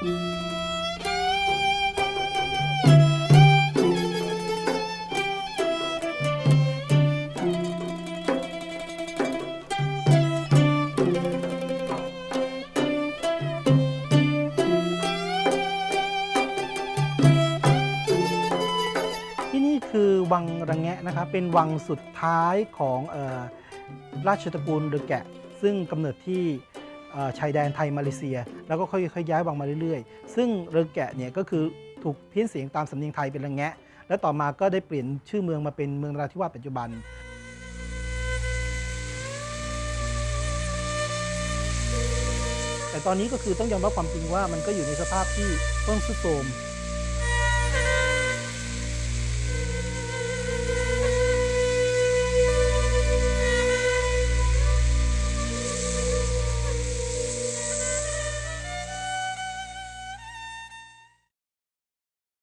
ที่นี่คือวังระแงะนะครับ เป็นวังสุดท้ายของออราชตระกูลเดอะแกะ ซึ่งกำเนิดที่ ชายแดนไทยมาเลเซีย แล้วก็ค่อยๆย้ายวังมาเรื่อยๆ ซึ่งเรือแกะเนี่ยก็คือถูกเพี้ยนเสียงตามสำเนียงไทยเป็นระแงะ และต่อมาก็ได้เปลี่ยนชื่อเมืองมาเป็นเมืองราธิวาสปัจจุบันแต่ตอนนี้ก็คือต้องยอมรับความจริงว่ามันก็อยู่ในสภาพที่เพิ่งสุดโทรม